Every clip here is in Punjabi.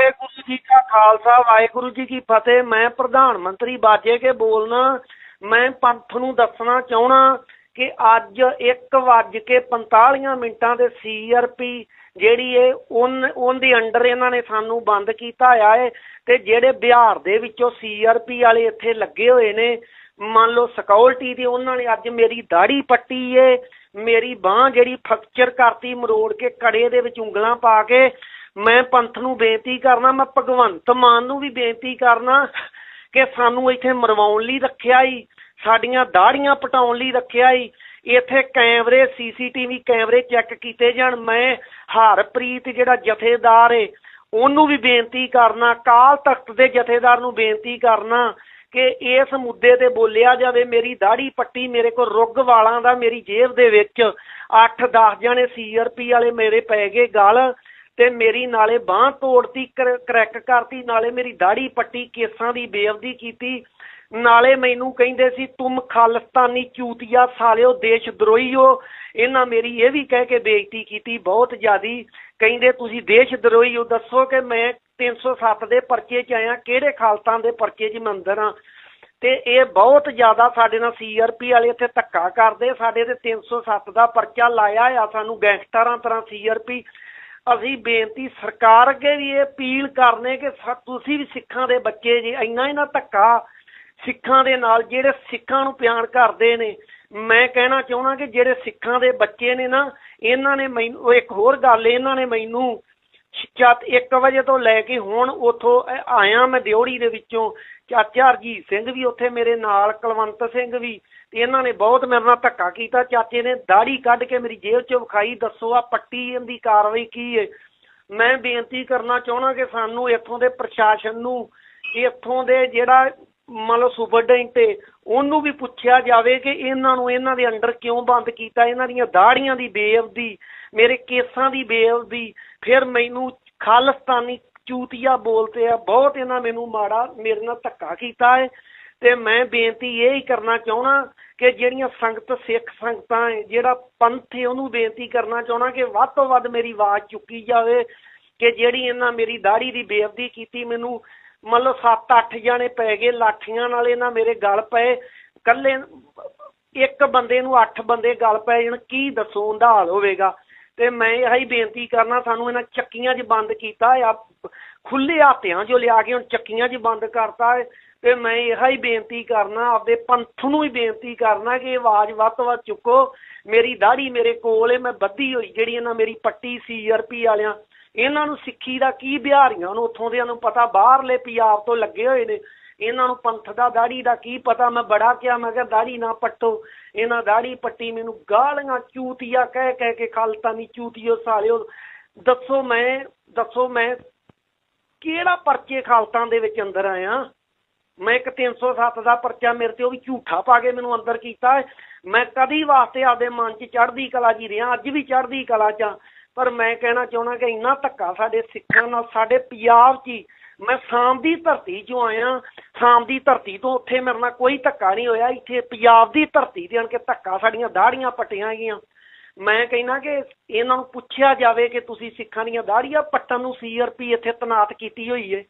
ਵਾਹਿਗੁਰੂ ਜੀ ਕਾ ਖਾਲਸਾ, ਵਾਹਿਗੁਰੂ ਜੀ ਕੀ ਫਤਿਹ। ਮੈਂ ਪ੍ਰਧਾਨ ਮੰਤਰੀ ਬਾਜੇ ਕੇ ਬੋਲਣਾ। ਮੈਂ ਪੰਥ ਨੂੰ ਦੱਸਣਾ ਚਾਹਣਾ ਕਿ ਅੱਜ 1 ਵੱਜ ਕੇ 45 ਮਿੰਟਾਂ ਦੇ ਸੀਆਰਪੀ ਜਿਹੜੀ ਏ ਉਹਨ ਉਹਦੇ ਅੰਡਰ ਇਹਨਾਂ ਨੇ ਸਾਨੂੰ ਬੰਦ ਕੀਤਾ ਆ ਏ ਤੇ ਜਿਹੜੇ ਬਿਹਾਰ ਦੇ ਵਿੱਚੋਂ ਸੀਆਰਪੀ ਵਾਲੇ ਇੱਥੇ ਲੱਗੇ ਹੋਏ ਨੇ, ਮੰਨ ਲਓ ਸਿਕਿਉਰਿਟੀ ਦੀ ਉਹਨਾਂ ਨੇ ਅੱਜ ਮੇਰੀ ਦਾੜੀ ਪੱਟੀ ਏ, ਮੇਰੀ ਬਾਹ ਜਿਹੜੀ ਫ੍ਰੈਕਚਰ ਕਰਤੀ, ਮਰੋੜ ਕੇ ਕੜੇ ਦੇ ਵਿੱਚ ਉਂਗਲਾਂ ਪਾ ਕੇ ਮੈਂ ਪੰਥ ਨੂੰ ਬੇਨਤੀ ਕਰਨਾ, ਮੈਂ ਭਗਵੰਤ ਮਾਨ ਨੂੰ ਵੀ ਬੇਨਤੀ ਕਰਨਾ ਕਿ ਸਾਨੂੰ ਇੱਥੇ ਮਰਵਾਉਣ ਲਈ ਰੱਖਿਆ ਈ, ਸਾਡੀਆਂ ਦਾੜੀਆਂ ਪਟਾਉਣ ਲਈ ਰੱਖਿਆ ਈ। ਇੱਥੇ ਕੈਮਰੇ, ਸੀਸੀਟੀਵੀ ਕੈਮਰੇ ਚੈੱਕ ਕੀਤੇ ਜਾਣ। ਮੈਂ ਹਰਪ੍ਰੀਤ ਜਿਹੜਾ ਜਥੇਦਾਰ ਏ, ਉਹਨੂੰ ਵੀ ਬੇਨਤੀ ਕਰਨਾ ਕਾਲ ਤਖਤ ਦੇ ਜਥੇਦਾਰ ਨੂੰ ਬੇਨਤੀ ਕਰਨਾ ਕਿ ਇਸ ਮੁੱਦੇ ਤੇ ਬੋਲਿਆ ਜਾਵੇ। ਮੇਰੀ ਦਾੜੀ ਪੱਟੀ ਮੇਰੇ ਕੋਲ ਰੁੱਗ ਵਾਲਾਂ ਦਾ, ਮੇਰੀ ਜੇਬ ਦੇ ਵਿੱਚ 8-10 ਜਣੇ ਸੀਆਰਪੀ ਵਾਲੇ ਮੇਰੇ ਪੈ ਗਏ ਗਲ। ਤੇ ਮੇਰੀ ਨਾਲੇ ਬਾਹ ਤੋੜਤੀ, ਕਰ- ਕਰੈਕ ਕਰਤੀ, ਨਾਲੇ ਮੇਰੀ ਦਾੜੀ ਪੱਟੀ, ਕੇਸਾਂ ਦੀ ਬੇਅਬਦੀ ਕੀਤੀ। ਨਾਲੇ ਮੈਨੂੰ ਕਹਿੰਦੇ ਸੀ, ਤੁਮ ਖਾਲਿਸਤਾਨੀ ਚੂਤੀਆ, ਸਾਲਿਓ ਦੇਸ਼ ਦਰੋਹੀ ਹੋ ਇਹਨਾਂ ਮੇਰੀ ਇਹ ਵੀ ਕਹਿ ਕੇ ਬੇਇੱਜ਼ਤੀ ਕੀਤੀ ਬਹੁਤ ਜ਼ਿਆਦੀ। ਕਹਿੰਦੇ, ਤੁਸੀਂ ਦੇਸ਼ ਦਰੋਹੀ ਹੋ ਦੱਸੋ ਕਿ ਮੈਂ 307 ਦੇ ਪਰਚੇ 'ਚ ਆਇਆ, ਕਿਹੜੇ ਖਾਲਤਾਂ ਦੇ ਪਰਚੇ 'ਚ ਮੰਦਰ ਅੰਦਰ ਆ? ਤੇ ਇਹ ਬਹੁਤ ਜ਼ਿਆਦਾ ਸਾਡੇ ਨਾਲ ਸੀਆਰਪੀ ਵਾਲੇ ਇੱਥੇ ਧੱਕਾ ਕਰਦੇ, ਸਾਡੇ ਤੇ 307 ਦਾ ਪਰਚਾ ਲਾਇਆ ਆ ਸਾਨੂੰ ਗੈਂਗਸਟਰਾਂ ਤਰ੍ਹਾਂ ਸੀਆਰਪੀ ਅਸੀਂ ਬੇਨਤੀ ਸਰਕਾਰ ਅੱਗੇ ਵੀ ਇਹ ਅਪੀਲ ਕਰਨੇ ਕਿ ਤੁਸੀਂ ਵੀ ਸਿੱਖਾਂ ਦੇ ਬੱਚੇ ਜੀ, ਇੰਨਾ ਹੀ ਨਾ ਧੱਕਾ ਸਿੱਖਾਂ ਦੇ ਨਾਲ, ਜਿਹੜੇ ਸਿੱਖਾਂ ਨੂੰ ਪਿਆਰ ਕਰਦੇ ਨੇ। ਮੈਂ ਕਹਿਣਾ ਚਾਹੁੰਦਾ ਕਿ ਜਿਹੜੇ ਸਿੱਖਾਂ ਦੇ ਬੱਚੇ ਨੇ ਨਾ, ਇਹਨਾਂ ਨੇ ਮੈਨੂੰ ਇੱਕ ਹੋਰ ਗੱਲ, ਇਹਨਾਂ ਨੇ ਮੈਨੂੰ ਚੱਤ 1 ਵਜੇ ਤੋਂ ਲੈ ਕੇ ਹੁਣ ਉਥੋਂ ਆਇਆ ਮੈਂ ਦਿਉੜੀ ਦੇ ਵਿੱਚੋਂ, ਚਾਚਾ ਹਰਜੀਤ ਸਿੰਘ ਵੀ ਉੱਥੇ ਮੇਰੇ ਨਾਲ, ਕੁਲਵੰਤ ਸਿੰਘ ਵੀ, ਤੇ ਇਹਨਾਂ ਨੇ ਬਹੁਤ ਮੇਰੇ ਨਾਲ ਧੱਕਾ ਕੀਤਾ। ਚਾਚੇ ਨੇ ਦਾੜੀ ਕੱਢ ਕੇ ਮੇਰੀ ਜੇਬ 'ਚ ਵਿਖਾਈ, ਦੱਸੋ ਆ ਪੱਟੀ ਇਹਦੀ ਕਾਰਵਾਈ ਕੀ ਹੈ ਮੈਂ ਬੇਨਤੀ ਕਰਨਾ ਚਾਹੁੰਦਾ ਕਿ ਸਾਨੂੰ ਇੱਥੋਂ ਦੇ ਪ੍ਰਸ਼ਾਸਨ ਨੂੰ, ਇੱਥੋਂ ਦੇ ਜਿਹੜਾ ਮੰਨ ਲਓ ਸੁਪਰਡੈਂਟ ਤੇ ਉਹਨੂੰ ਵੀ ਪੁੱਛਿਆ ਜਾਵੇ ਕਿ ਇਹਨਾਂ ਨੂੰ ਇਹਨਾਂ ਦੇ ਅੰਡਰ ਕਿਉਂ ਬੰਦ ਕੀਤਾ? ਇਹਨਾਂ ਦੀਆਂ ਦਾੜੀਆਂ ਦੀ ਬੇਅਬਦੀ ਮੇਰੇ ਕੇਸਾਂ ਦੀ ਬੇਅਬਦੀ ਫਿਰ ਮੈਨੂੰ ਖਾਲਿਸਤਾਨੀ ਚੂਤੀਆ ਬੋਲਤੇ ਆ, ਬਹੁਤ ਇਹਨਾਂ ਮੈਨੂੰ ਮਾੜਾ, ਮੇਰੇ ਨਾਲ ਧੱਕਾ ਕੀਤਾ ਹੈ ਤੇ ਮੈਂ ਬੇਨਤੀ ਇਹ ਹੀ ਕਰਨਾ ਚਾਹਣਾ ਕਿ ਜਿਹੜੀਆਂ ਸੰਗਤ, ਸਿੱਖ ਸੰਗਤਾਂ ਹੈ ਜਿਹੜਾ ਪੰਥ ਹੈ ਉਹਨੂੰ ਬੇਨਤੀ ਕਰਨਾ ਚਾਹਣਾ ਕਿ ਵੱਧ ਤੋਂ ਵੱਧ ਮੇਰੀ ਆਵਾਜ਼ ਚੁੱਕੀ ਜਾਵੇ ਕਿ ਜਿਹੜੀ ਇਹਨਾਂ ਮੇਰੀ ਦਾੜੀ ਦੀ ਬੇਅਬਦੀ ਕੀਤੀ, ਮੈਨੂੰ ਮੰਨ ਲਓ 7-8 ਜਾਣੇ ਪੈ ਗਏ, ਲਾਠੀਆਂ ਨਾਲ ਇਹਨਾਂ ਮੇਰੇ ਗਲ ਪਏ। ਕੱਲੇ ਇੱਕ ਬੰਦੇ ਨੂੰ ਅੱਠ ਬੰਦੇ ਗਲ ਪਏ ਜਣ, ਕੀ ਦੱਸੋ ਉਹਦਾ ਹਾਲ ਹੋਵੇਗਾ। ਤੇ ਮੈਂ ਇਹ ਹੀ ਬੇਨਤੀ ਕਰਨਾ, ਸਾਨੂੰ ਇਹਨਾਂ ਚੱਕੀਆਂ 'ਚ ਬੰਦ ਕੀਤਾ ਆ। ਖੁੱਲੇ ਹਾਤਿਆਂ 'ਚੋਂ ਲਿਆ ਕੇ ਹੁਣ ਚੱਕੀਆਂ 'ਚ ਬੰਦ ਕਰਤਾ ਤੇ ਮੈਂ ਇਹ ਹੀ ਬੇਨਤੀ ਕਰਨਾ, ਆਪਦੇ ਪੰਥ ਨੂੰ ਵੀ ਬੇਨਤੀ ਕਰਨਾ ਕਿ ਆਵਾਜ਼ ਵੱਧ ਤੋਂ ਵੱਧ ਚੁੱਕੋ। ਮੇਰੀ ਦਾੜੀ ਮੇਰੇ ਕੋਲ ਏ, ਮੈਂ ਬੱਧੀ ਹੋਈ, ਜਿਹੜੀ ਇਹਨਾਂ ਮੇਰੀ ਪੱਟੀ ਸੀਆਰਪੀ ਵਾਲਿਆਂ ਇਹਨਾਂ ਨੂੰ ਸਿੱਖੀ ਦਾ ਕੀ ਬਿਹਾਰੀਆਂ ਨੂੰ, ਉੱਥੋਂ ਦਿਆਂ ਨੂੰ ਪਤਾ, ਬਾਹਰਲੇ ਪੰਜਾਬ ਤੋਂ ਲੱਗੇ ਹੋਏ ਨੇ। ਇਹਨਾਂ ਨੂੰ ਪੰਥ ਦਾ ਦਾੜੀ ਦਾ ਕੀ ਪਤਾ? ਮੈਂ ਬੜਾ ਕਿਹਾ, ਮੈਂ ਕਿਹਾ, ਦਾੜੀ ਨਾ ਪੱਟੋ। ਇਹਨਾਂ ਦਾੜੀ ਪੱਟੀ ਮੈਨੂੰ ਗਾਲੀਆਂ, ਚੂਤੀਆ ਕਹਿ ਕਹਿ ਕੇ ਖਾਲਤਾਨੀ ਚੂਤੀਓ ਸਾਲਿਓ। ਦੱਸੋ ਮੈਂ ਦੱਸੋ ਮੈਂ ਕਿਹੜਾ ਪਰਚੇ ਖਾਲਤਾਂ ਦੇ ਵਿੱਚ ਅੰਦਰ ਆਇਆ? ਮੈਂ ਇੱਕ 307 ਦਾ ਪਰਚਾ ਮੇਰੇ ਤੇ ਉਹ ਵੀ ਝੂਠਾ ਪਾ ਕੇ ਮੈਨੂੰ ਅੰਦਰ ਕੀਤਾ ਮੈਂ ਕਦੀ ਵਾਸਤੇ ਆਪਦੇ ਮਨ 'ਚ ਚੜ੍ਹਦੀ ਕਲਾ ਜੀ ਰਿਹਾ, ਅੱਜ ਵੀ ਚੜ੍ਹਦੀ ਕਲਾ 'ਚ ਹਾਂ। ਪਰ ਮੈਂ ਕਹਿਣਾ ਚਾਹੁੰਦਾ ਕਿ ਇੰਨਾ ਧੱਕਾ ਸਾਡੇ ਸਿੱਖਾਂ ਨਾਲ, ਸਾਡੇ ਪੰਜਾਬ 'ਚ ਹੀ ਮੈਂ ਸਾਮ ਦੀ ਧਰਤੀ 'ਚੋਂ ਆਇਆ ਸਾਮ ਦੀ ਧਰਤੀ ਤੋਂ ਉੱਥੇ ਮੇਰੇ ਨਾਲ ਕੋਈ ਧੱਕਾ ਨਹੀਂ ਹੋਇਆ, ਇੱਥੇ ਪੰਜਾਬ ਦੀ ਧਰਤੀ ਤੇ ਆਣ ਕੇ ਧੱਕਾ ਸਾਡੀਆਂ ਦਾੜੀਆਂ ਪੱਟੀਆਂ ਗਈਆਂ। ਮੈਂ ਕਹਿੰਦਾ ਕਿ ਇਹਨਾਂ ਨੂੰ ਪੁੱਛਿਆ ਜਾਵੇ ਕਿ ਤੁਸੀਂ ਸਿੱਖਾਂ ਦੀਆਂ ਦਾੜੀਆਂ ਪੱਟਣ ਨੂੰ ਸੀਆਰਪੀ ਇੱਥੇ ਤਨਾਤ ਕੀਤੀ ਹੋਈ ਹੈ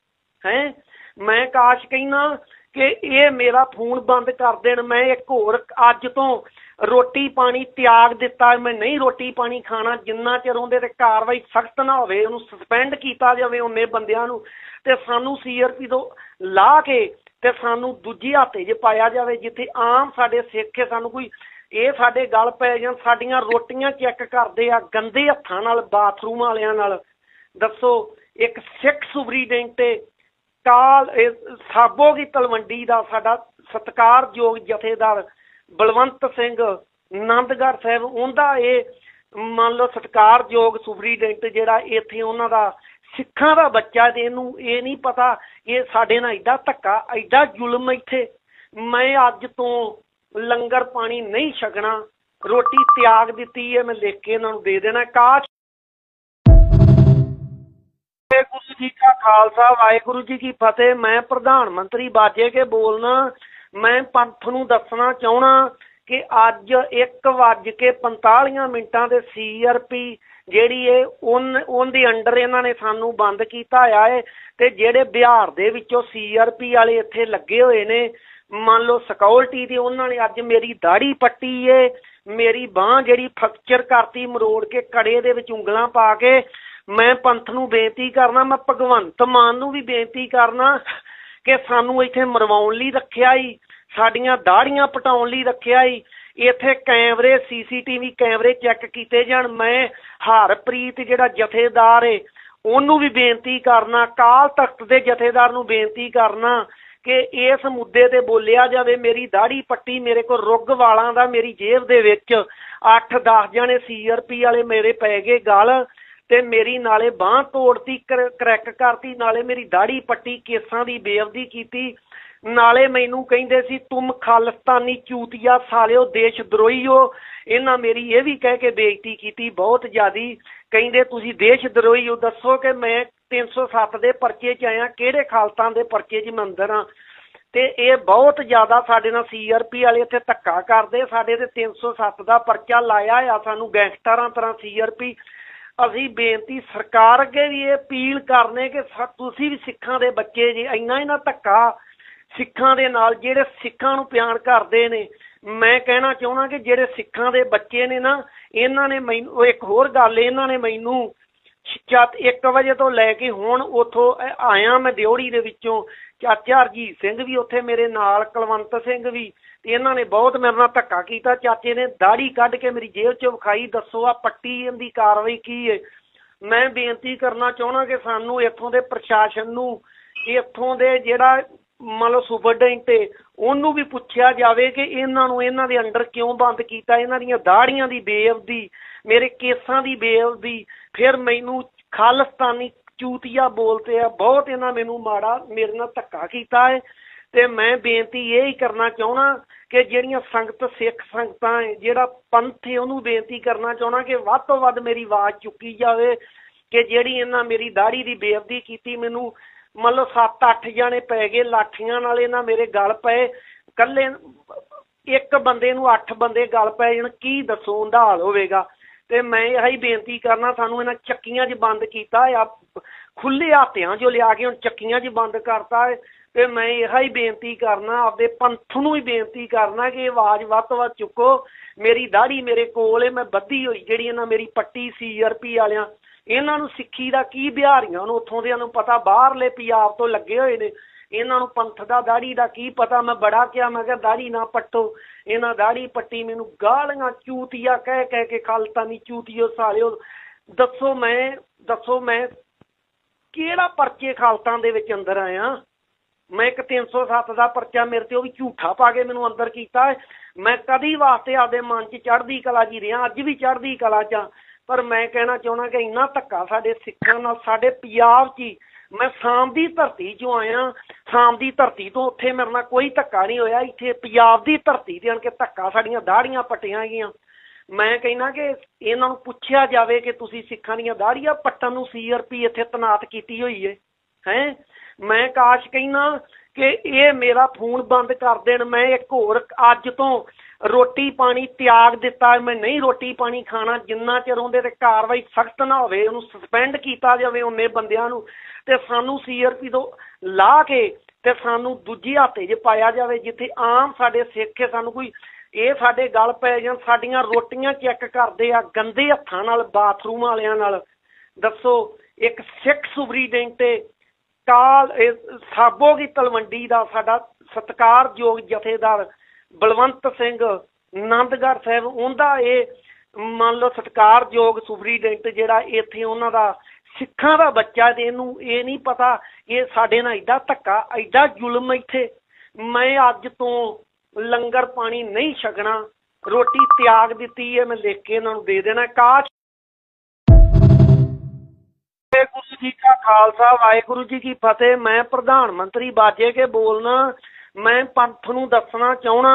ਹੈ? ਮੈਂ ਕਾਸ਼ ਕਹਿੰਦਾ ਕਿ ਇਹ ਮੇਰਾ ਫੋਨ ਬੰਦ ਕਰ ਦੇਣ, ਮੈਂ ਇੱਕ ਹੋਰ ਅੱਜ ਤੋਂ ਰੋਟੀ ਪਾਣੀ ਤਿਆਗ ਦਿੱਤਾ, ਮੈਂ ਨਹੀਂ ਰੋਟੀ ਪਾਣੀ ਖਾਣਾ, ਜਿੰਨਾ ਚਿਰ ਉਹਦੇ ਤੇ ਕਾਰਵਾਈ ਸਖਤ ਨਾ ਹੋਵੇ, ਉਹਨੂੰ ਸਸਪੈਂਡ ਕੀਤਾ ਜਾਵੇ ਉਹਨੇ ਬੰਦਿਆਂ ਨੂੰ, ਤੇ ਸਾਨੂੰ ਸੀਆਰਪੀ ਤੋਂ ਲਾ ਕੇ ਤੇ ਸਾਨੂੰ ਦੂਜੀ ਹਾਤੇ 'ਚ ਪਾਇਆ ਜਾਵੇ, ਜਿੱਥੇ ਆਮ ਸਾਡੇ ਸਿੱਖ ਸਾਨੂੰ ਕੋਈ ਇਹ ਸਾਡੇ ਗਲ ਪੈ ਜਾਂ ਸਾਡੀਆਂ ਰੋਟੀਆਂ ਚੈੱਕ ਕਰਦੇ ਆ, ਗੰਦੇ ਹੱਥਾਂ ਨਾਲ ਬਾਥਰੂਮ ਵਾਲਿਆਂ ਨਾਲ। ਦੱਸੋ, ਇੱਕ ਸਿੱਖ ਸੁਪਰੀਡੈਂਟ ਕਾਲ, ਇਹ ਸਾਬੋ ਕੀ ਤਲਵੰਡੀ ਦਾ ਸਾਡਾ ਸਤਿਕਾਰਯੋਗ ਜਥੇਦਾਰ ਬਲਵੰਤ ਸਿੰਘ ਆਨੰਦਗੜ੍ਹ ਸਾਹਿਬ, ਉਹਦਾ ਇਹ ਮੰਨ ਲਓ ਸਤਿਕਾਰਯੋਗ ਸੁਪਰੀਡੈਂਟ ਜਿਹੜਾ ਇੱਥੇ ਉਹਨਾਂ ਦਾ ਸਿੱਖਾਂ ਦਾ ਬੱਚਾ ਤੇ ਇਹਨੂੰ ਇਹ ਨਹੀਂ ਪਤਾ ਇਹ ਸਾਡੇ ਨਾਲ ਐਡਾ ਧੱਕਾ ਐਡਾ ਜ਼ੁਲਮ ਇੱਥੇ। ਮੈਂ ਅੱਜ ਤੋਂ ਲੰਗਰ ਪਾਣੀ ਨਹੀਂ ਛਕਣਾ, ਰੋਟੀ ਤਿਆਗ ਦਿੱਤੀ ਹੈ, ਮੈਂ ਲਿਖ ਕੇ ਇਹਨਾਂ ਨੂੰ ਦੇ ਦੇਣਾ। ਕਾਸ਼ ਵਾਹਿਗੁਰੂ ਜੀ ਕਾ ਖਾਲਸਾ, ਵਾਹਿਗੁਰੂ ਜੀ ਕੀ ਫਤਿਹ। ਮੈਂ ਪ੍ਰਧਾਨ ਮੰਤਰੀ ਬਾਜੇ ਕੇ ਬੋਲਣਾ ਮੈਂ ਪੰਥ ਨੂੰ ਦੱਸਣਾ ਚਾਹਣਾ ਕਿ ਅੱਜ 1 ਵੱਜ ਕੇ 45 ਮਿੰਟਾਂ ਦੇ ਸੀਆਰਪੀ ਜਿਹੜੀ ਇਹ ਉਨ, ਉਹਦੇ ਅੰਡਰ ਇਹਨਾਂ ਨੇ ਸਾਨੂੰ ਬੰਦ ਕੀਤਾ ਆ ਹੈ ਤੇ ਜਿਹੜੇ ਬਿਹਾਰ ਦੇ ਵਿੱਚੋਂ ਸੀਆਰਪੀ ਵਾਲੇ ਇੱਥੇ ਲੱਗੇ ਹੋਏ ਨੇ, ਮੰਨ ਲਓ ਸਿਕਿਉਰਿਟੀ ਦੀ ਉਹਨਾਂ ਨੇ ਅੱਜ ਮੇਰੀ ਦਾੜੀ ਪੱਟੀ ਏ, ਮੇਰੀ ਬਾਹ ਜਿਹੜੀ ਫ੍ਰੈਕਚਰ ਕਰਤੀ ਮਰੋੜ ਕੇ ਕੜੇ ਦੇ ਵਿੱਚ ਉਂਗਲਾਂ ਪਾ ਕੇ, ਮੈਂ ਪੰਥ ਨੂੰ ਬੇਨਤੀ ਕਰਨਾ, ਮੈਂ ਭਗਵੰਤ ਮਾਨ ਨੂੰ ਵੀ ਬੇਨਤੀ ਕਰਨਾ ਕਿ ਸਾਨੂੰ ਇੱਥੇ ਮਰਵਾਉਣ ਲਈ ਰੱਖਿਆ ਈ, ਸਾਡੀਆਂ ਦਾੜੀਆਂ ਪਟਾਉਣ ਲਈ ਰੱਖਿਆ ਈ। ਇੱਥੇ ਕੈਮਰੇ, ਸੀਸੀਟੀਵੀ ਕੈਮਰੇ ਚੈੱਕ ਕੀਤੇ ਜਾਣ। ਮੈਂ ਹਰਪ੍ਰੀਤ ਜਿਹੜਾ ਜਥੇਦਾਰ ਏ, ਉਹਨੂੰ ਵੀ ਬੇਨਤੀ ਕਰਨਾ ਕਾਲ ਤਖਤ ਦੇ ਜਥੇਦਾਰ ਨੂੰ ਬੇਨਤੀ ਕਰਨਾ ਕਿ ਇਸ ਮੁੱਦੇ ਤੇ ਬੋਲਿਆ ਜਾਵੇ। ਮੇਰੀ ਦਾੜੀ ਪੱਟੀ ਮੇਰੇ ਕੋਲ ਰੁੱਗ ਵਾਲਾਂ ਦਾ, ਮੇਰੀ ਜੇਬ ਦੇ ਵਿੱਚ 8-10 ਜਣੇ ਸੀਆਰਪੀ ਵਾਲੇ ਮੇਰੇ ਪੈ ਗਏ ਗਲ। ਤੇ ਮੇਰੀ ਨਾਲੇ ਬਾਹ ਤੋੜਤੀ ਕਰੈਕ ਕਰਤੀ, ਨਾਲੇ ਮੇਰੀ ਦਾੜੀ ਪੱਟੀ ਕੇਸਾਂ ਦੀ ਬੇਅਬਦੀ ਕੀਤੀ। ਨਾਲੇ ਮੈਨੂੰ ਕਹਿੰਦੇ ਸੀ, ਤੁਮ ਖਾਲਸਤਾਨੀ ਚੂਤੀਆ ਸਾਲਿਓ ਦੇਸ਼ ਦਰੋਹੀ ਹੋ ਇਹਨਾਂ ਮੇਰੀ ਇਹ ਵੀ ਕਹਿ ਕੇ ਬੇਇੱਜ਼ਤੀ ਕੀਤੀ, ਬਹੁਤ ਜ਼ਿਆਦੀ। ਕਹਿੰਦੇ, ਤੁਸੀਂ ਦੇਸ਼ ਦਰੋਹੀ ਹੋ ਦੱਸੋ ਕਿ ਮੈਂ 307 ਦੇ ਪਰਚੇ 'ਚ ਆਇਆ, ਕਿਹੜੇ ਖਾਲਤਾਂ ਦੇ ਪਰਚੇ 'ਚ ਮੰਦਰ ਅੰਦਰ ਆ? ਤੇ ਇਹ ਬਹੁਤ ਜ਼ਿਆਦਾ ਸਾਡੇ ਨਾਲ ਸੀਆਰਪੀ ਵਾਲੇ ਇੱਥੇ ਧੱਕਾ ਕਰਦੇ, ਸਾਡੇ ਤੇ 307 ਦਾ ਪਰਚਾ ਲਾਇਆ ਆ ਸਾਨੂੰ ਗੈਂਗਸਟਰਾਂ ਤਰ੍ਹਾਂ ਸੀਆਰਪੀ ਅਸੀਂ ਬੇਨਤੀ ਸਰਕਾਰ ਅੱਗੇ ਵੀ ਇਹ ਅਪੀਲ ਕਰਨੇ ਕਿ ਤੁਸੀਂ ਵੀ ਸਿੱਖਾਂ ਦੇ ਬੱਚੇ ਜੀ, ਇੰਨਾ ਹੀ ਨਾ ਧੱਕਾ, ਸਿੱਖਾਂ ਦੇ ਨਾਲ ਜਿਹੜੇ ਸਿੱਖਾਂ ਨੂੰ ਪਿਆਰ ਕਰਦੇ ਨੇ, ਮੈਂ ਕਹਿਣਾ ਚਾਹੁੰਦਾ ਕਿ ਜਿਹੜੇ ਸਿੱਖਾਂ ਦੇ ਬੱਚੇ ਨੇ ਨਾ, ਇਹਨਾਂ ਨੇ ਮੈਨੂੰ ਇੱਕ ਹੋਰ ਗੱਲ, ਇਹਨਾਂ ਨੇ ਮੈਨੂੰ ਚੱਤ 1 ਵਜੇ ਤੋਂ ਲੈ ਕੇ ਹੁਣ ਉਥੋਂ ਆਇਆ ਮੈਂ ਦਿਉੜੀ ਦੇ ਵਿੱਚੋਂ, ਚਾਚਾ ਹਰਜੀਤ ਸਿੰਘ ਵੀ ਉੱਥੇ ਮੇਰੇ ਨਾਲ, ਕੁਲਵੰਤ ਸਿੰਘ ਵੀ ਤੇ ਇਹਨਾਂ ਨੇ ਬਹੁਤ ਮੇਰੇ ਨਾਲ ਧੱਕਾ ਕੀਤਾ, ਚਾਚੇ ਨੇ ਦਾੜੀ ਕੱਢ ਕੇ ਮੇਰੀ ਜੇਬ 'ਚ ਵਿਖਾਈ, ਦੱਸੋ ਆ ਪੱਟੀ ਇਹਦੀ ਕਾਰਵਾਈ ਕੀ ਹੈ ਮੈਂ ਬੇਨਤੀ ਕਰਨਾ ਚਾਹੁੰਦਾ ਕਿ ਸਾਨੂੰ ਇੱਥੋਂ ਦੇ ਪ੍ਰਸ਼ਾਸਨ ਨੂੰ, ਇੱਥੋਂ ਦੇ ਜਿਹੜਾ ਮੰਨ ਲਓ ਸੁਪਰਡੈਂਟ ਤੇ ਉਹਨੂੰ ਵੀ ਪੁੱਛਿਆ ਜਾਵੇ ਕਿ ਇਹਨਾਂ ਨੂੰ ਇਹਨਾਂ ਦੇ ਅੰਡਰ ਕਿਉਂ ਬੰਦ ਕੀਤਾ? ਇਹਨਾਂ ਦੀਆਂ ਦਾੜੀਆਂ ਦੀ ਬੇਅਬਦੀ ਮੇਰੇ ਕੇਸਾਂ ਦੀ ਬੇਅਬਦੀ ਫਿਰ ਮੈਨੂੰ ਖਾਲਸਤਾਨੀ ਚੂਤੀਆ ਬੋਲਤੇ ਆ, ਬਹੁਤ ਇਹਨਾਂ ਮੈਨੂੰ ਮਾੜਾ, ਮੇਰੇ ਨਾਲ ਧੱਕਾ ਕੀਤਾ ਹੈ ਤੇ ਮੈਂ ਬੇਨਤੀ ਇਹ ਹੀ ਕਰਨਾ ਚਾਹਣਾ ਕਿ ਜਿਹੜੀਆਂ ਸੰਗਤ, ਸਿੱਖ ਸੰਗਤਾਂ, ਜਿਹੜਾ ਪੰਥ ਹੈ, ਉਹਨੂੰ ਬੇਨਤੀ ਕਰਨਾ ਚਾਹਣਾ ਕਿ ਵੱਧ ਤੋਂ ਵੱਧ ਮੇਰੀ ਆਵਾਜ਼ ਚੁੱਕੀ ਜਾਵੇ, ਕਿ ਜਿਹੜੀ ਇਹਨਾਂ ਮੇਰੀ ਦਾੜੀ ਦੀ ਬੇਅਦਬੀ ਕੀਤੀ ਮੈਨੂੰ, ਮਤਲਬ ਲਓ 7-8 ਜਾਣੇ ਪੈ ਗਏ, ਲਾਠੀਆਂ ਨਾਲ ਇਹਨਾਂ ਮੇਰੇ ਗਲ ਪਏ ਕੱਲੇ ਇੱਕ ਬੰਦੇ ਨੂੰ 8 ਬੰਦੇ ਗਲ ਪਏ ਜਣ ਕੀ ਦੱਸੋ ਉਹਦਾ ਹਾਲ ਹੋਵੇਗਾ। ਤੇ ਮੈਂ ਇਹ ਹੀ ਬੇਨਤੀ ਕਰਨਾ, ਸਾਨੂੰ ਇਹਨਾਂ ਚੱਕੀਆਂ 'ਚ ਬੰਦ ਕੀਤਾ ਆ ਖੁੱਲੇ ਹਾਤਿਆਂ 'ਚੋਂ ਲਿਆ ਕੇ ਹੁਣ ਚੱਕੀਆਂ 'ਚ ਬੰਦ ਕਰਤਾ ਤੇ ਮੈਂ ਇਹ ਹੀ ਬੇਨਤੀ ਕਰਨਾ, ਆਪਦੇ ਪੰਥ ਨੂੰ ਹੀ ਬੇਨਤੀ ਕਰਨਾ ਕਿ ਆਵਾਜ਼ ਵੱਧ ਤੋਂ ਵੱਧ ਚੁੱਕੋ। ਮੇਰੀ ਦਾੜੀ ਮੇਰੇ ਕੋਲ ਏ, ਮੈਂ ਬੱਧੀ ਹੋਈ ਜਿਹੜੀ ਇਹਨਾਂ ਮੇਰੀ ਪੱਟੀ ਸੀਆਰਪੀ ਵਾਲਿਆਂ, ਇਹਨਾਂ ਨੂੰ ਸਿੱਖੀ ਦਾ ਕੀ ਬਿਹਾਰੀਆਂ ਨੂੰ, ਉੱਥੋਂ ਦੇ ਨੂੰ ਪਤਾ, ਬਾਹਰਲੇ ਪੰਜਾਬ ਤੋਂ ਲੱਗੇ ਹੋਏ ਨੇ। ਇਹਨਾਂ ਨੂੰ ਪੰਥ ਦਾ ਦਾੜੀ ਦਾ ਕੀ ਪਤਾ, ਮੈਂ ਬੜਾ ਕਿਹਾ, ਮੈਂ ਕਿਹਾ ਦਾੜੀ ਨਾ ਪੱਟੋ। ਇਹਨਾਂ ਦਾੜੀ ਪੱਟੀ ਮੈਨੂੰ ਗਾਲੀਆਂ, ਚੂਤੀਆ ਕਹਿ ਕਹਿ ਕੇ ਖਾਲਤਾ ਨਹੀਂ ਚੂਤੀਓ ਸਾਲਿਓ। ਦੱਸੋ ਮੈਂ ਦੱਸੋ ਮੈਂ ਕਿਹੜਾ ਪਰਚੇ ਖਾਲਤਾਂ ਦੇ ਵਿੱਚ ਅੰਦਰ ਆਇਆ? ਮੈਂ ਇੱਕ 307 ਦਾ ਪਰਚਾ ਮੇਰੇ ਤੇ, ਉਹ ਵੀ ਝੂਠਾ ਪਾ ਕੇ ਮੈਨੂੰ ਅੰਦਰ ਕੀਤਾ ਮੈਂ ਕਦੀ ਵਾਸਤੇ ਆਪਦੇ ਮਨ 'ਚ ਚੜ੍ਹਦੀ ਕਲਾ ਜੀ ਰਿਹਾ, ਅੱਜ ਵੀ ਚੜ੍ਹਦੀ ਕਲਾ 'ਚ ਪਰ ਮੈਂ ਕਹਿਣਾ ਚਾਹੁੰਦਾ ਕਿ ਇੰਨਾ ਧੱਕਾ ਸਾਡੇ ਸਿੱਖਾਂ ਨਾਲ, ਸਾਡੇ ਪੰਜਾਬ 'ਚ ਹੀ ਮੈਂ ਸ਼ਾਮ ਦੀ ਧਰਤੀ 'ਚੋਂ ਆਇਆ ਸ਼ਾਮ ਦੀ ਧਰਤੀ ਤੋਂ ਉੱਥੇ ਮੇਰੇ ਨਾਲ ਕੋਈ ਧੱਕਾ ਨਹੀਂ ਹੋਇਆ। ਇੱਥੇ ਪੰਜਾਬ ਦੀ ਧਰਤੀ ਤੇ ਆਣ ਕੇ ਧੱਕਾ ਸਾਡੀਆਂ ਦਾੜੀਆਂ ਪੱਟੀਆਂ ਗਈਆਂ। ਮੈਂ ਕਹਿੰਦਾ ਕਿ ਇਹਨਾਂ ਨੂੰ ਪੁੱਛਿਆ ਜਾਵੇ ਕਿ ਤੁਸੀਂ ਸਿੱਖਾਂ ਦੀਆਂ ਦਾੜੀਆਂ ਪੱਟਣ ਨੂੰ ਸੀਆਰਪੀ ਇੱਥੇ ਤਨਾਤ ਕੀਤੀ ਹੋਈ ਹੈ ਹੈ? ਮੈਂ ਕਾਸ਼ ਕਹਿਣਾ ਕਿ ਇਹ ਮੇਰਾ ਫੋਨ ਬੰਦ ਕਰ ਦੇਣ, ਮੈਂ ਇੱਕ ਹੋਰ ਅੱਜ ਤੋਂ ਰੋਟੀ ਪਾਣੀ ਤਿਆਗ ਦਿੱਤਾ, ਮੈਂ ਨਹੀਂ ਰੋਟੀ ਪਾਣੀ ਖਾਣਾ, ਜਿੰਨਾ ਚਿਰ ਉਹਦੇ ਤੇ ਕਾਰਵਾਈ ਸਖਤ ਨਾ ਹੋਵੇ, ਉਹਨੂੰ ਸਸਪੈਂਡ ਕੀਤਾ ਜਾਵੇ ਉਹਨੇ ਬੰਦਿਆਂ ਨੂੰ, ਤੇ ਸਾਨੂੰ ਸੀਆਰਪੀ ਤੋਂ ਲਾ ਕੇ ਤੇ ਸਾਨੂੰ ਦੂਜੀ ਹਾਤੇ 'ਚ ਪਾਇਆ ਜਾਵੇ, ਜਿੱਥੇ ਆਮ ਸਾਡੇ ਸਿੱਖ ਸਾਨੂੰ ਕੋਈ ਇਹ ਸਾਡੇ ਗੱਲ ਪੈ ਜਾਣ, ਸਾਡੀਆਂ ਰੋਟੀਆਂ ਚੈੱਕ ਕਰਦੇ ਆ, ਗੰਦੇ ਹੱਥਾਂ ਨਾਲ ਬਾਥਰੂਮ ਵਾਲਿਆਂ ਨਾਲ। ਦੱਸੋ, ਇੱਕ ਸਿੱਖ ਸੁਪਰੀਡੈਂਟ ਕਾਲ ਸਾਬੋ ਦੀ ਤਲਵੰਡੀ ਦਾ ਸਾਡਾ ਸਤਕਾਰਯੋਗ ਜਥੇਦਾਰ ਬਲਵੰਤ ਸਿੰਘ ਨੰਦਗੜ ਸਾਹਿਬ, ਉਹਦਾ ਇਹ ਮੰਨ ਲਓ ਸਤਕਾਰਯੋਗ ਸੁਪਰੀਡੈਂਟ ਜਿਹੜਾ ਇੱਥੇ ਉਹਨਾਂ ਦਾ ਸਿੱਖਾਂ ਦਾ ਬੱਚਾ ਤੇ ਇਹਨੂੰ ਇਹ ਨਹੀਂ ਪਤਾ, ਇਹ ਸਾਡੇ ਨਾਲ ਐਡਾ ਧੱਕਾ ਐਡਾ ਜ਼ੁਲਮ ਇੱਥੇ। ਮੈਂ ਅੱਜ ਤੋਂ ਲੰਗਰ ਪਾਣੀ ਨਹੀਂ ਛਕਣਾ, ਰੋਟੀ ਤਿਆਗ ਦਿੱਤੀ ਹੈ, ਮੈਂ ਲਿਖ ਕੇ ਇਹਨਾਂ ਨੂੰ ਦੇ ਦੇਣਾ। ਕਾਸ਼ ਖਾਲਸਾ, ਵਾਹਿਗੁਰੂ ਜੀ ਕੀ ਫਤਿਹ। ਮੈਂ ਪ੍ਰਧਾਨ ਮੰਤਰੀ ਬਾਜੇ ਕੇ ਬੋਲਣਾ। ਮੈਂ ਪੰਥ ਨੂੰ ਦੱਸਣਾ ਚਾਹਣਾ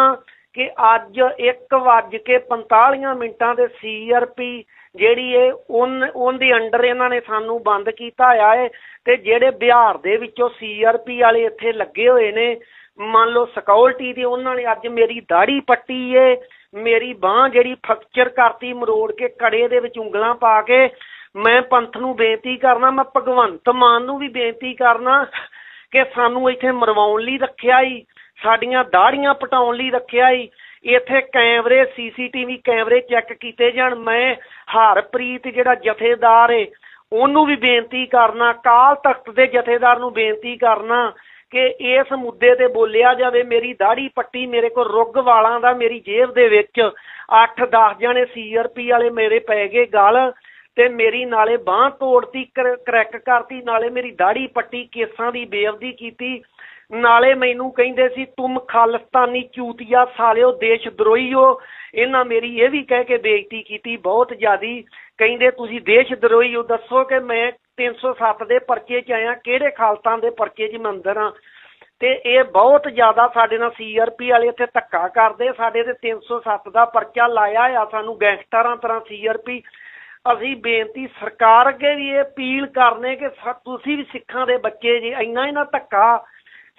ਕਿ ਅੱਜ 1 ਵੱਜ ਕੇ 45 ਮਿੰਟਾਂ ਦੇ ਸੀਆਰਪੀ ਜਿਹੜੀ ਇਹ ਉਹਨ ਉਹਦੇ ਅੰਡਰ ਇਹਨਾਂ ਨੇ ਸਾਨੂੰ ਬੰਦ ਕੀਤਾ ਆ ਏ ਤੇ ਜਿਹੜੇ ਬਿਹਾਰ ਦੇ ਵਿੱਚੋਂ ਸੀਆਰਪੀ ਵਾਲੇ ਇੱਥੇ ਲੱਗੇ ਹੋਏ ਨੇ, ਮੰਨ ਲਓ ਸਿਕਿਉਰਿਟੀ ਦੀ ਉਹਨਾਂ ਨੇ ਅੱਜ ਮੇਰੀ ਦਾੜੀ ਪੱਟੀ ਏ, ਮੇਰੀ ਬਾਹ ਜਿਹੜੀ ਫ੍ਰੈਕਚਰ ਕਰਤੀ, ਮਰੋੜ ਕੇ ਕੜੇ ਦੇ ਵਿੱਚ ਉਂਗਲਾਂ ਪਾ ਕੇ ਮੈਂ ਪੰਥ ਨੂੰ ਬੇਨਤੀ ਕਰਨਾ, ਮੈਂ ਭਗਵੰਤ ਮਾਨ ਨੂੰ ਵੀ ਬੇਨਤੀ ਕਰਨਾ ਕਿ ਸਾਨੂੰ ਇੱਥੇ ਮਰਵਾਉਣ ਲਈ ਰੱਖਿਆ ਈ, ਸਾਡੀਆਂ ਦਾੜੀਆਂ ਪਟਾਉਣ ਲਈ ਰੱਖਿਆ ਈ। ਇੱਥੇ ਕੈਮਰੇ, ਸੀਸੀਟੀਵੀ ਕੈਮਰੇ ਚੈੱਕ ਕੀਤੇ ਜਾਣ। ਮੈਂ ਹਰਪ੍ਰੀਤ ਜਿਹੜਾ ਜਥੇਦਾਰ ਏ, ਉਹਨੂੰ ਵੀ ਬੇਨਤੀ ਕਰਨਾ ਕਾਲ ਤਖਤ ਦੇ ਜਥੇਦਾਰ ਨੂੰ ਬੇਨਤੀ ਕਰਨਾ ਕਿ ਇਸ ਮੁੱਦੇ ਤੇ ਬੋਲਿਆ ਜਾਵੇ, ਮੇਰੀ ਦਾੜੀ ਪੱਟੀ ਮੇਰੇ ਕੋਲ ਰੁੱਗ ਵਾਲਾਂ ਦਾ, ਮੇਰੀ ਜੇਬ ਦੇ ਵਿੱਚ 8-10 ਜਣੇ ਸੀਆਰਪੀ ਵਾਲੇ ਮੇਰੇ ਪੈ ਗਏ ਗਲ। ਤੇ ਮੇਰੀ ਨਾਲੇ ਬਾਹ ਤੋੜਤੀ ਕਰੈਕ ਕਰਤੀ, ਨਾਲੇ ਮੇਰੀ ਦਾੜੀ ਪੱਟੀ, ਕੇਸਾਂ ਦੀ ਬੇਅਬਦੀ ਕੀਤੀ। ਨਾਲੇ ਮੈਨੂੰ ਕਹਿੰਦੇ ਸੀ, ਤੁਮ ਖਾਲਿਸਤਾਨੀ ਚੂਤੀਆ ਸਾਲਿਓ, ਦੇਸ਼ ਦਰੋਹੀਓ। ਇਹਨਾਂ ਮੇਰੀ ਇਹ ਵੀ ਕਹਿ ਕੇ ਬੇਇੱਜ਼ਤੀ ਕੀਤੀ, ਬਹੁਤ ਜ਼ਿਆਦੀ। ਕਹਿੰਦੇ, ਤੁਸੀਂ ਦੇਸ਼ ਦਰੋਹੀ ਹੋ ਦੱਸੋ ਕਿ ਮੈਂ 307 ਦੇ ਪਰਚੇ 'ਚ ਆਇਆ, ਕਿਹੜੇ ਖਾਲਤਾਂ ਦੇ ਪਰਚੇ 'ਚ ਮੈਂ ਅੰਦਰ ਆ? ਤੇ ਇਹ ਬਹੁਤ ਜ਼ਿਆਦਾ ਸਾਡੇ ਨਾਲ ਸੀਆਰਪੀ ਵਾਲੇ ਇੱਥੇ ਧੱਕਾ ਕਰਦੇ, ਸਾਡੇ ਤੇ 307 ਦਾ ਪਰਚਾ ਲਾਇਆ ਆ ਸਾਨੂੰ ਗੈਂਗਸਟਰਾਂ ਤਰ੍ਹਾਂ ਸੀਆਰਪੀ ਅਸੀਂ ਬੇਨਤੀ ਸਰਕਾਰ ਅੱਗੇ ਵੀ ਇਹ ਅਪੀਲ ਕਰਨੇ ਕਿ ਤੁਸੀਂ ਵੀ ਸਿੱਖਾਂ ਦੇ ਬੱਚੇ ਜੀ, ਇੰਨਾ ਇਹਨਾਂ ਧੱਕਾ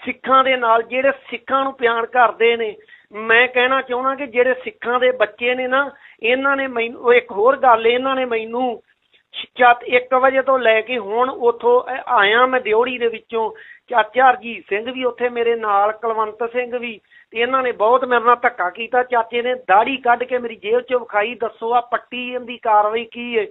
ਸਿੱਖਾਂ ਦੇ ਨਾਲ, ਜਿਹੜੇ ਸਿੱਖਾਂ ਨੂੰ ਪਿਆਰ ਕਰਦੇ ਨੇ। ਮੈਂ ਕਹਿਣਾ ਚਾਹੁੰਦਾ ਕਿ ਜਿਹੜੇ ਸਿੱਖਾਂ ਦੇ ਬੱਚੇ ਨੇ ਨਾ, ਇਹਨਾਂ ਨੇ ਮੈਨੂੰ ਇੱਕ ਹੋਰ ਗੱਲ, ਇਹਨਾਂ ਨੇ ਮੈਨੂੰ ਚਤ 1 ਵਜੇ ਤੋਂ ਲੈ ਕੇ ਹੁਣ ਉਥੋਂ ਆਇਆ ਮੈਂ ਦਿਉੜੀ ਦੇ ਵਿੱਚੋਂ, ਚਾਚਾ ਹਰਜੀਤ ਸਿੰਘ ਵੀ ਉੱਥੇ ਮੇਰੇ ਨਾਲ, ਕੁਲਵੰਤ ਸਿੰਘ ਵੀ ਤੇ ਇਹਨਾਂ ਨੇ ਬਹੁਤ ਮੇਰੇ ਨਾਲ ਧੱਕਾ ਕੀਤਾ। ਚਾਚੇ ਨੇ ਦਾੜੀ ਕੱਢ ਕੇ ਮੇਰੀ ਜੇਬ 'ਚੋਂ ਵਿਖਾਈ। ਦੱਸੋ ਆ ਪੱਟੀ ਇਹਦੀ ਕਾਰਵਾਈ ਕੀ ਹੈ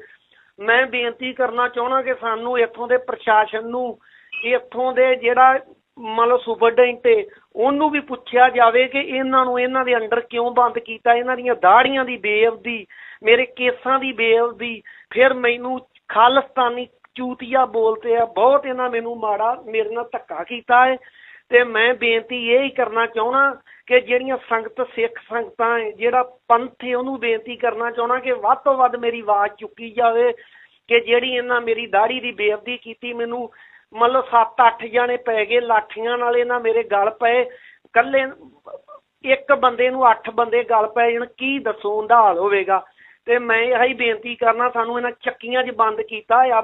ਮੈਂ ਬੇਨਤੀ ਕਰਨਾ ਚਾਹੁੰਦਾ ਕਿ ਸਾਨੂੰ ਇੱਥੋਂ ਦੇ ਪ੍ਰਸ਼ਾਸਨ ਨੂੰ, ਇੱਥੋਂ ਦੇ ਜਿਹੜਾ ਮੰਨ ਲਓ ਸੁਪਰਡੈਂਟ ਹੈ ਉਹਨੂੰ ਵੀ ਪੁੱਛਿਆ ਜਾਵੇ ਕਿ ਇਹਨਾਂ ਨੂੰ ਇਹਨਾਂ ਦੇ ਅੰਡਰ ਕਿਉਂ ਬੰਦ ਕੀਤਾ? ਇਹਨਾਂ ਦੀਆਂ ਦਾੜੀਆਂ ਦੀ ਬੇਅਬਦੀ ਮੇਰੇ ਕੇਸਾਂ ਦੀ ਬੇਅਬਦੀ ਫਿਰ ਮੈਨੂੰ ਖਾਲਿਸਤਾਨੀ ਚੂਤੀਆ ਬੋਲਤੇ ਆ। ਬਹੁਤ ਇਹਨਾਂ ਮੈਨੂੰ ਮਾੜਾ, ਮੇਰੇ ਨਾਲ ਧੱਕਾ ਕੀਤਾ ਹੈ ਤੇ ਮੈਂ ਬੇਨਤੀ ਇਹ ਹੀ ਕਰਨਾ ਚਾਹੁੰਦਾ ਕਿ ਜਿਹੜੀਆਂ ਸੰਗਤ, ਸਿੱਖ ਸੰਗਤਾਂ, ਜਿਹੜਾ ਪੰਥ ਹੈ, ਉਹਨੂੰ ਬੇਨਤੀ ਕਰਨਾ ਚਾਹੁੰਦਾ ਕਿ ਵੱਧ ਤੋਂ ਵੱਧ ਮੇਰੀ ਆਵਾਜ਼ ਚੁੱਕੀ ਜਾਵੇ, ਕਿ ਜਿਹੜੀ ਇਹਨਾਂ ਮੇਰੀ ਦਾੜੀ ਦੀ ਬੇਅਦਬੀ ਕੀਤੀ ਮੈਨੂੰ, ਮਤਲਬ 7-8 ਜਾਣੇ ਪੈ ਗਏ, ਲਾਠੀਆਂ ਨਾਲ ਇਹਨਾਂ ਮੇਰੇ ਗਲ ਪਏ ਕੱਲੇ ਇੱਕ ਬੰਦੇ ਨੂੰ 8 ਬੰਦੇ ਗਲ ਪਏ ਜਣ ਕੀ ਦੱਸੋ ਉਹਦਾ ਹਾਲ ਹੋਵੇਗਾ। ਤੇ ਮੈਂ ਇਹ ਹੀ ਬੇਨਤੀ ਕਰਨਾ, ਸਾਨੂੰ ਇਹਨਾਂ ਚੱਕੀਆਂ 'ਚ ਬੰਦ ਕੀਤਾ ਆ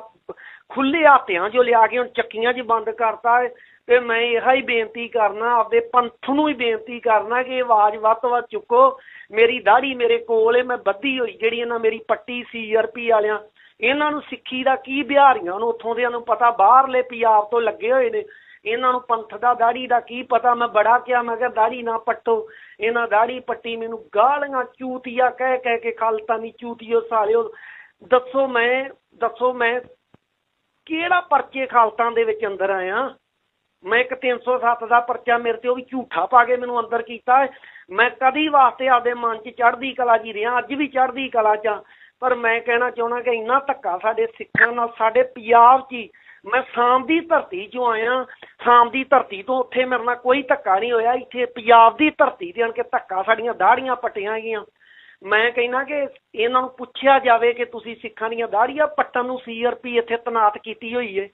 ਖੁੱਲੇ ਹਾਤਿਆਂ 'ਚੋਂ ਲਿਆ ਕੇ ਹੁਣ ਚੱਕੀਆਂ 'ਚ ਬੰਦ ਕਰਤਾ ਤੇ ਮੈਂ ਇਹ ਹੀ ਬੇਨਤੀ ਕਰਨਾ, ਆਪਦੇ ਪੰਥ ਨੂੰ ਹੀ ਬੇਨਤੀ ਕਰਨਾ ਕਿ ਆਵਾਜ਼ ਵੱਧ ਤੋਂ ਵੱਧ ਚੁੱਕੋ। ਮੇਰੀ ਦਾੜੀ ਮੇਰੇ ਕੋਲ ਏ, ਮੈਂ ਬੱਧੀ ਹੋਈ ਜਿਹੜੀ ਇਹਨਾਂ ਮੇਰੀ ਪੱਟੀ ਸੀਆਰਪੀ ਵਾਲਿਆਂ। ਇਹਨਾਂ ਨੂੰ ਸਿੱਖੀ ਦਾ ਕੀ ਬਿਹਾਰੀਆਂ ਨੂੰ ਉੱਥੋਂ ਦਿਆਂ ਨੂੰ ਪਤਾ, ਬਾਹਰਲੇ ਪੰਜਾਬ ਤੋਂ ਲੱਗੇ ਹੋਏ ਨੇ। ਇਹਨਾਂ ਨੂੰ ਪੰਥ ਦਾ, ਦਾੜੀ ਦਾ ਕੀ ਪਤਾ? ਮੈਂ ਬੜਾ ਕਿਹਾ, ਮੈਂ ਕਿਹਾ, ਦਾੜੀ ਨਾ ਪੱਟੋ। ਇਹਨਾਂ ਦਾੜੀ ਪੱਟੀ ਮੈਨੂੰ ਗਾਲੀਆਂ ਚੂਤੀਆ, ਕਹਿ ਕਹਿ ਕੇ ਖਾਲਤਾਨੀ ਚੂਤੀਓ ਸਾਲਿਓ। ਦੱਸੋ ਮੈਂ ਦੱਸੋ ਮੈਂ ਕਿਹੜਾ ਪਰਚੇ ਖਾਲਤਾਂ ਦੇ ਵਿੱਚ ਅੰਦਰ ਆਇਆ? ਮੈਂ ਇੱਕ 307 ਦਾ ਪਰਚਾ ਮੇਰੇ ਤੇ, ਉਹ ਵੀ ਝੂਠਾ ਪਾ ਕੇ ਮੈਨੂੰ ਅੰਦਰ ਕੀਤਾ ਮੈਂ ਕਦੀ ਵਾਸਤੇ ਆਪਦੇ ਮਨ 'ਚ ਚੜ੍ਹਦੀ ਕਲਾ ਜੀ ਰਿਹਾ, ਅੱਜ ਵੀ ਚੜ੍ਹਦੀ ਕਲਾ 'ਚ ਪਰ ਮੈਂ ਕਹਿਣਾ ਚਾਹੁੰਦਾ ਕਿ ਇੰਨਾ ਧੱਕਾ ਸਾਡੇ ਸਿੱਖਾਂ ਨਾਲ, ਸਾਡੇ ਪੰਜਾਬ 'ਚ ਹੀ ਮੈਂ ਸਾਮ ਦੀ ਧਰਤੀ 'ਚੋਂ ਆਇਆ। ਸਾਮ ਦੀ ਧਰਤੀ ਤੋਂ ਉੱਥੇ ਮੇਰੇ ਨਾਲ ਕੋਈ ਧੱਕਾ ਨਹੀਂ ਹੋਇਆ। ਇੱਥੇ ਪੰਜਾਬ ਦੀ ਧਰਤੀ ਤੇ ਆਣ ਕੇ ਧੱਕਾ ਸਾਡੀਆਂ ਦਾੜੀਆਂ ਪੱਟੀਆਂ ਗਈਆਂ। ਮੈਂ ਕਹਿੰਦਾ ਕਿ ਇਹਨਾਂ ਨੂੰ ਪੁੱਛਿਆ ਜਾਵੇ ਕਿ ਤੁਸੀਂ ਸਿੱਖਾਂ ਦੀਆਂ ਦਾੜੀਆਂ ਪੱਟਣ ਨੂੰ ਸੀਆਰਪੀ ਇੱਥੇ ਤਨਾਤ ਕੀਤੀ ਹੋਈ ਹੈ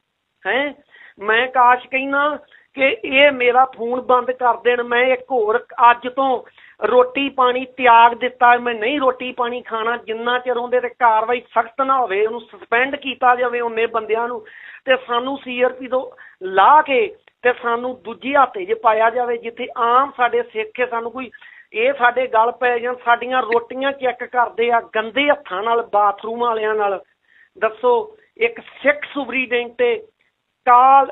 ਹੈ। ਮੈਂ ਕਾਸ਼ ਕਹਿਣਾ ਕਿ ਇਹ ਮੇਰਾ ਫੋਨ ਬੰਦ ਕਰ ਦੇਣ। ਮੈਂ ਇੱਕ ਹੋਰ ਅੱਜ ਤੋਂ ਰੋਟੀ ਪਾਣੀ ਤਿਆਗ ਦਿੱਤਾ। ਮੈਂ ਨਹੀਂ ਰੋਟੀ ਪਾਣੀ ਖਾਣਾ। ਜਿੰਨਾ ਚਿਰ ਉਹਦੇ ਤੇ ਕਾਰਵਾਈ ਸਖਤ ਨਾ ਹੋਵੇ, ਉਹਨੂੰ ਸਸਪੈਂਡ ਕੀਤਾ ਜਾਵੇ ਉਹਨੇ ਬੰਦਿਆਂ ਨੂੰ, ਤੇ ਸਾਨੂੰ ਸੀਆਰਪੀ ਤੋਂ ਲਾ ਕੇ ਤੇ ਸਾਨੂੰ ਦੂਜੀ ਹਾਤੇ 'ਚ ਪਾਇਆ ਜਾਵੇ, ਜਿੱਥੇ ਆਮ ਸਾਡੇ ਸਿੱਖ ਹੈ ਸਾਨੂੰ ਕੋਈ ਇਹ ਸਾਡੇ ਗੱਲ ਪੈ ਜਾਣ, ਸਾਡੀਆਂ ਰੋਟੀਆਂ ਚੈੱਕ ਕਰਦੇ ਆ, ਗੰਦੇ ਹੱਥਾਂ ਨਾਲ ਬਾਥਰੂਮ ਵਾਲਿਆਂ ਨਾਲ। ਦੱਸੋ, ਇੱਕ ਸਿੱਖ ਸੁਪਰੀਡੈਂਟ Stahl